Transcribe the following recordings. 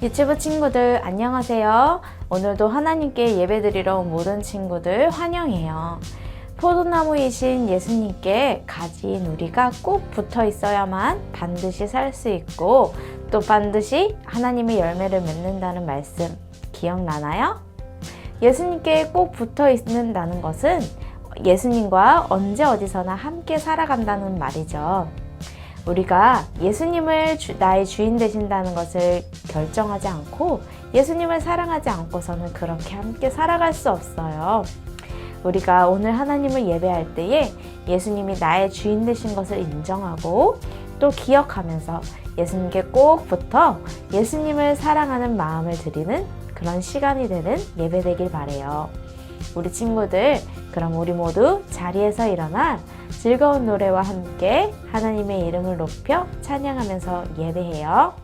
유튜브 친구들 안녕하세요. 오늘도 하나님께 예배드리러 온 모든 친구들 환영해요. 포도나무이신 예수님께 가진 우리가 꼭 붙어 있어야만 반드시 살 수 있고 또 반드시 하나님의 열매를 맺는다는 말씀 기억나나요? 예수님께 꼭 붙어 있는다는 것은 예수님과 언제 어디서나 함께 살아간다는 말이죠. 우리가 예수님을 주- 나의 주인 되신다는 것을 결정하지 않고 예수님을 사랑하지 않고서는 그렇게 함께 살아갈 수 없어요. 우리가 오늘 하나님을 예배할 때에 예수님이 나의 주인 되신 것을 인정하고 또 기억하면서 예수님께 꼭 붙어 예수님을 사랑하는 마음을 드리는 그런 시간이 되는 예배 되길 바래요. 우리 친구들, 그럼 우리 모두 자리에서 일어나 즐거운 노래와 함께 하나님의 이름을 높여 찬양하면서 예배해요.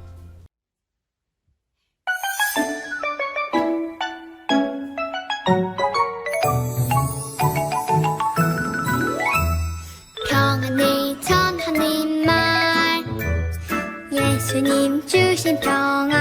평안을 전하는 말 예수님 주신 평안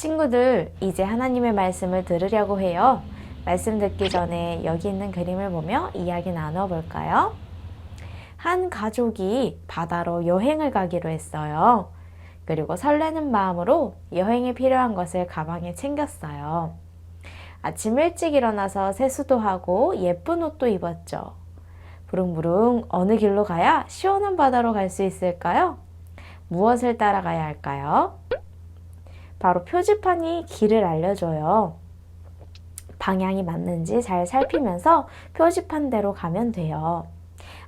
친구들, 이제 하나님의 말씀을 들으려고 해요. 말씀 듣기 전에 여기 있는 그림을 보며 이야기 나눠볼까요? 한 가족이 바다로 여행을 가기로 했어요. 그리고 설레는 마음으로 여행에 필요한 것을 가방에 챙겼어요. 아침 일찍 일어나서 세수도 하고 예쁜 옷도 입었죠. 부릉부릉 어느 길로 가야 시원한 바다로 갈 수 있을까요? 무엇을 따라가야 할까요? 바로 표지판이 길을 알려줘요. 방향이 맞는지 잘 살피면서 표지판대로 가면 돼요.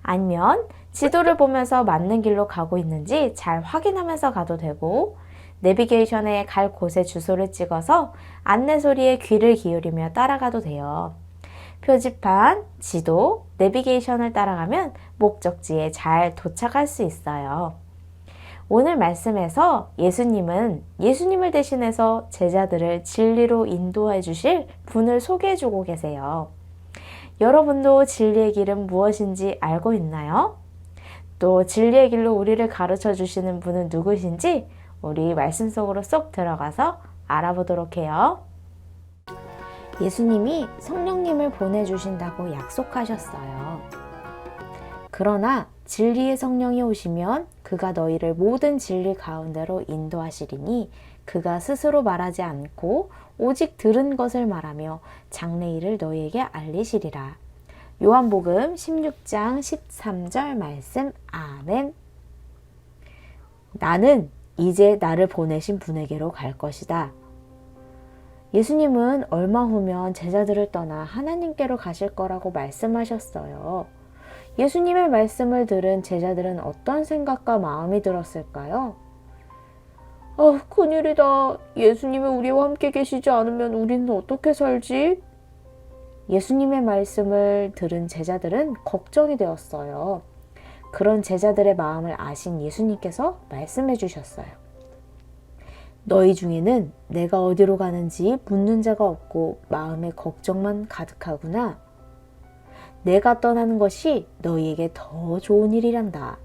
아니면 지도를 보면서 맞는 길로 가고 있는지 잘 확인하면서 가도 되고, 내비게이션에 갈 곳의 주소를 찍어서 안내 소리에 귀를 기울이며 따라가도 돼요. 표지판, 지도, 내비게이션을 따라가면 목적지에 잘 도착할 수 있어요. 오늘 말씀에서 예수님은 예수님을 대신해서 제자들을 진리로 인도해 주실 분을 소개해 주고 계세요. 여러분도 진리의 길은 무엇인지 알고 있나요? 또 진리의 길로 우리를 가르쳐 주시는 분은 누구신지 우리 말씀 속으로 쏙 들어가서 알아보도록 해요. 예수님이 성령님을 보내주신다고 약속하셨어요. 그러나 진리의 성령이 오시면 그가 너희를 모든 진리 가운데로 인도하시리니 그가 스스로 말하지 않고 오직 들은 것을 말하며 장래일을 너희에게 알리시리라. 요한복음 16장 13절 말씀 아멘. 나는 이제 나를 보내신 분에게로 갈 것이다. 예수님은 얼마 후면 제자들을 떠나 하나님께로 가실 거라고 말씀하셨어요. 예수님의 말씀을 들은 제자들은 어떤 생각과 마음이 들었을까요? 아, 큰일이다. 예수님이 우리와 함께 계시지 않으면 우리는 어떻게 살지? 예수님의 말씀을 들은 제자들은 걱정이 되었어요. 그런 제자들의 마음을 아신 예수님께서 말씀해 주셨어요. 너희 중에는 내가 어디로 가는지 묻는 자가 없고 마음에 걱정만 가득하구나. 내가 떠나는 것이 너희에게 더 좋은 일이란다.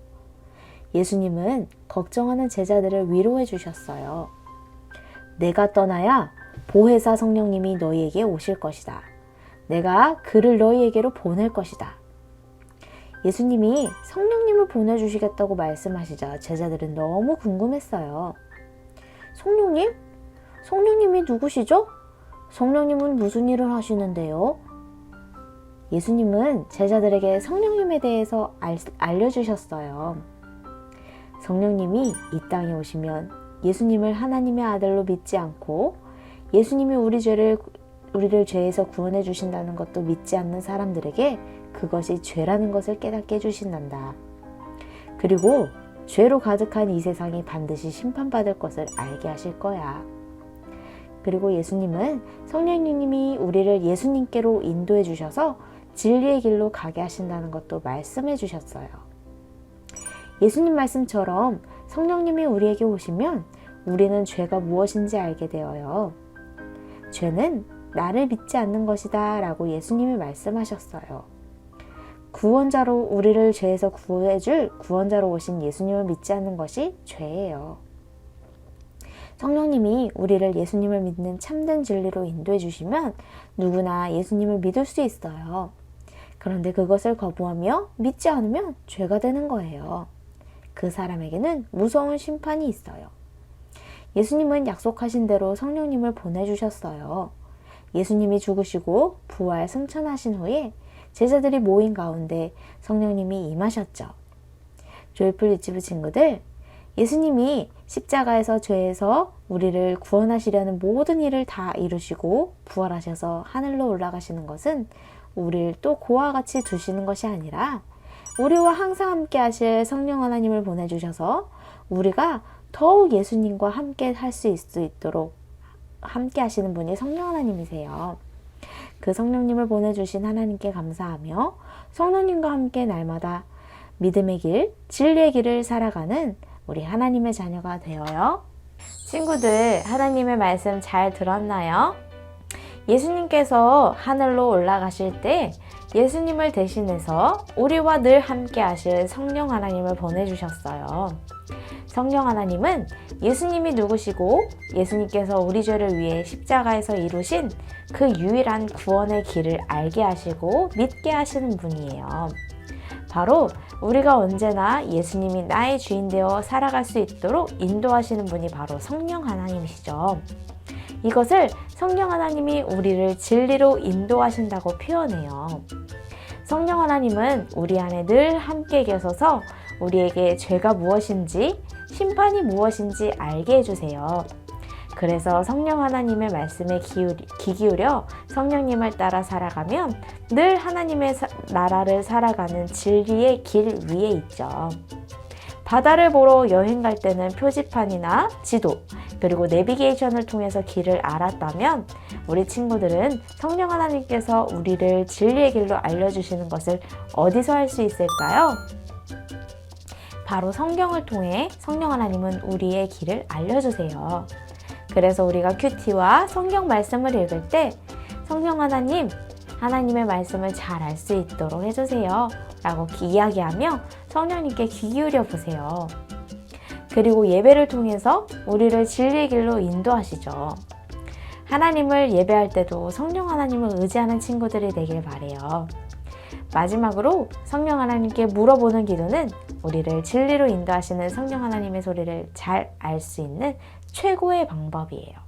예수님은 걱정하는 제자들을 위로해 주셨어요. 내가 떠나야 보혜사 성령님이 너희에게 오실 것이다. 내가 그를 너희에게로 보낼 것이다. 예수님이 성령님을 보내주시겠다고 말씀하시자 제자들은 너무 궁금했어요. 성령님? 성령님이 누구시죠? 성령님은 무슨 일을 하시는데요? 예수님은 제자들에게 성령님에 대해서 알, 알려주셨어요. 성령님이 이 땅에 오시면 예수님을 하나님의 아들로 믿지 않고 예수님이 우리 죄를 우리를 죄에서 구원해 주신다는 것도 믿지 않는 사람들에게 그것이 죄라는 것을 깨닫게 해 주신단다. 그리고 죄로 가득한 이 세상이 반드시 심판받을 것을 알게 하실 거야. 그리고 예수님은 성령님이 우리를 예수님께로 인도해 주셔서 진리의 길로 가게 하신다는 것도 말씀해 주셨어요. 예수님 말씀처럼 성령님이 우리에게 오시면 우리는 죄가 무엇인지 알게 되어요. 죄는 나를 믿지 않는 것이다 라고 예수님이 말씀하셨어요. 구원자로 우리를 죄에서 구해줄 구원자로 오신 예수님을 믿지 않는 것이 죄예요. 성령님이 우리를 예수님을 믿는 참된 진리로 인도해 주시면 누구나 예수님을 믿을 수 있어요. 그런데 그것을 거부하며 믿지 않으면 죄가 되는 거예요. 그 사람에게는 무서운 심판이 있어요. 예수님은 약속하신 대로 성령님을 보내주셨어요. 예수님이 죽으시고 부활 승천하신 후에 제자들이 모인 가운데 성령님이 임하셨죠. 조이풀 유치부 친구들, 예수님이 십자가에서 죄에서 우리를 구원하시려는 모든 일을 다 이루시고 부활하셔서 하늘로 올라가시는 것은 우리를 또 고와 같이 두시는 것이 아니라 우리와 항상 함께 하실 성령 하나님을 보내주셔서 우리가 더욱 예수님과 함께 할 수 있도록 함께 하시는 분이 성령 하나님이세요. 그 성령님을 보내주신 하나님께 감사하며 성령님과 함께 날마다 믿음의 길, 진리의 길을 살아가는 우리 하나님의 자녀가 되어요. 친구들, 하나님의 말씀 잘 들었나요? 예수님께서 하늘로 올라가실 때 예수님을 대신해서 우리와 늘 함께 하실 성령 하나님을 보내주셨어요. 성령 하나님은 예수님이 누구시고 예수님께서 우리 죄를 위해 십자가에서 이루신 그 유일한 구원의 길을 알게 하시고 믿게 하시는 분이에요. 바로 우리가 언제나 예수님이 나의 주인 되어 살아갈 수 있도록 인도하시는 분이 바로 성령 하나님이시죠. 이것을 성령 하나님이 우리를 진리로 인도하신다고 표현해요. 성령 하나님은 우리 안에 늘 함께 계셔서 우리에게 죄가 무엇인지 심판이 무엇인지 알게 해주세요. 그래서 성령 하나님의 말씀에 귀 기울여 성령님을 따라 살아가면 늘 하나님의 사- 나라를 살아가는 진리의 길 위에 있죠. 바다를 보러 여행 갈 때는 표지판이나 지도, 그리고 내비게이션을 통해서 길을 알았다면 우리 친구들은 성령 하나님께서 우리를 진리의 길로 알려주시는 것을 어디서 할 수 있을까요? 바로 성경을 통해 성령 하나님은 우리의 길을 알려주세요. 그래서 우리가 큐티와 성경 말씀을 읽을 때 성령 하나님, 하나님의 말씀을 잘 알 수 있도록 해주세요. 라고 이야기하며 성령님께 귀 기울여 보세요. 그리고 예배를 통해서 우리를 진리의 길로 인도하시죠. 하나님을 예배할 때도 성령 하나님을 의지하는 친구들이 되길 바래요. 마지막으로 성령 하나님께 물어보는 기도는 우리를 진리로 인도하시는 성령 하나님의 소리를 잘 알 수 있는 최고의 방법이에요.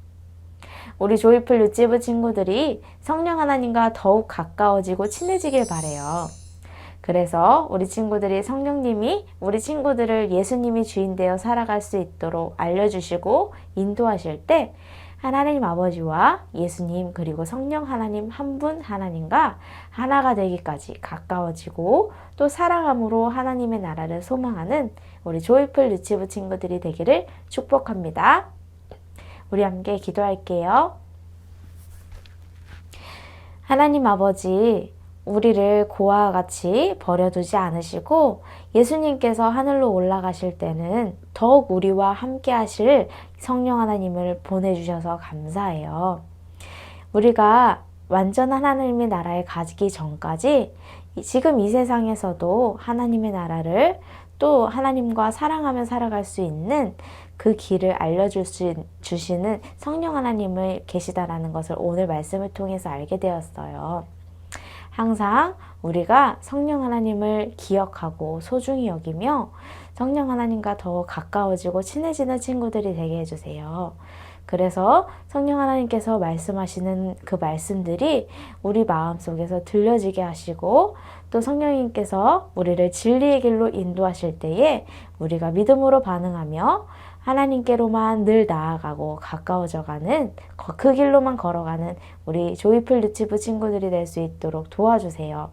우리 조이풀 유치부 친구들이 성령 하나님과 더욱 가까워지고 친해지길 바래요. 그래서 우리 친구들이 성령님이 우리 친구들을 예수님이 주인 되어 살아갈 수 있도록 알려주시고 인도하실 때 하나님 아버지와 예수님 그리고 성령 하나님 한 분 하나님과 하나가 되기까지 가까워지고 또 사랑함으로 하나님의 나라를 소망하는 우리 조이풀 유치부 친구들이 되기를 축복합니다. 우리 함께 기도할게요. 하나님 아버지, 우리를 고아와 같이 버려두지 않으시고 예수님께서 하늘로 올라가실 때는 더욱 우리와 함께 하실 성령 하나님을 보내주셔서 감사해요. 우리가 완전한 하나님의 나라에 가기 전까지 이- 지금 이 세상에서도 하나님의 나라를 또 하나님과 사랑하며 살아갈 수 있는 그 길을 알려줄 수 주시는 성령 하나님을 계시다라는 것을 오늘 말씀을 통해서 알게 되었어요. 항상 우리가 성령 하나님을 기억하고 소중히 여기며 성령 하나님과 더 가까워지고 친해지는 친구들이 되게 해주세요. 그래서 성령 하나님께서 말씀하시는 그 말씀들이 우리 마음 속에서 들려지게 하시고 또 성령님께서 우리를 진리의 길로 인도하실 때에 우리가 믿음으로 반응하며 하나님께로만 늘 나아가고 가까워져가는 거- 그 길로만 걸어가는 우리 조이풀 유치부 친구들이 될 수 있도록 도와주세요.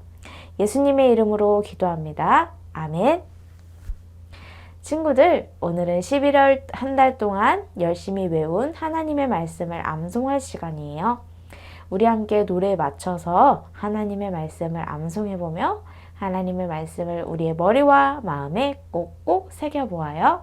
예수님의 이름으로 기도합니다. 아멘. 친구들, 오늘은 11월 한 달 동안 열심히 외운 하나님의 말씀을 암송할 시간이에요. 우리 함께 노래에 맞춰서 하나님의 말씀을 암송해보며 하나님의 말씀을 우리의 머리와 마음에 꼭꼭 새겨보아요.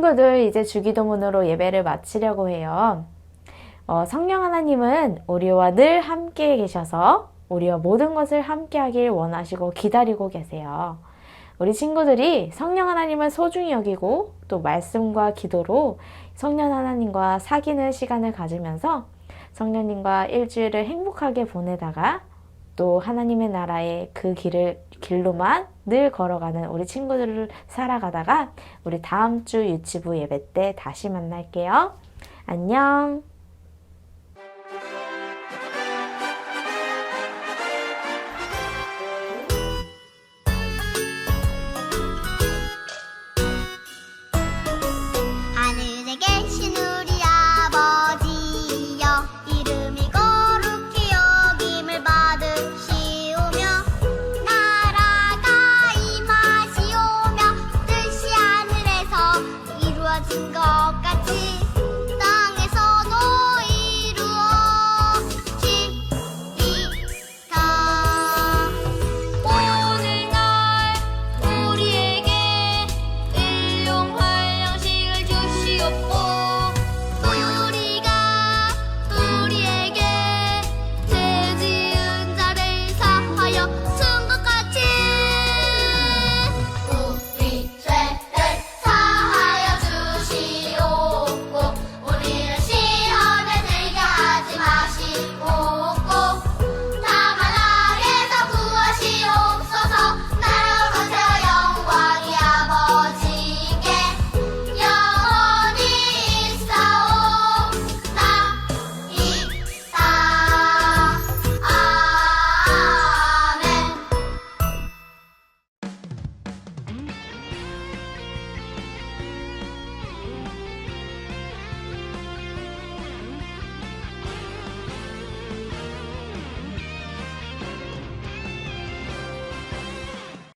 친구들, 이제 주기도문으로 예배를 마치려고 해요. 어, 성령 하나님은 우리와 늘 함께 계셔서 우리와 모든 것을 함께 하길 원하시고 기다리고 계세요. 우리 친구들이 성령 하나님을 소중히 여기고 또 말씀과 기도로 성령 하나님과 사귀는 시간을 가지면서 성령님과 일주일을 행복하게 보내다가 또 하나님의 나라의 그 길을 길로만 늘 걸어가는 우리 친구들을 살아가다가 우리 다음 주 유치부 예배 때 다시 만날게요. 안녕.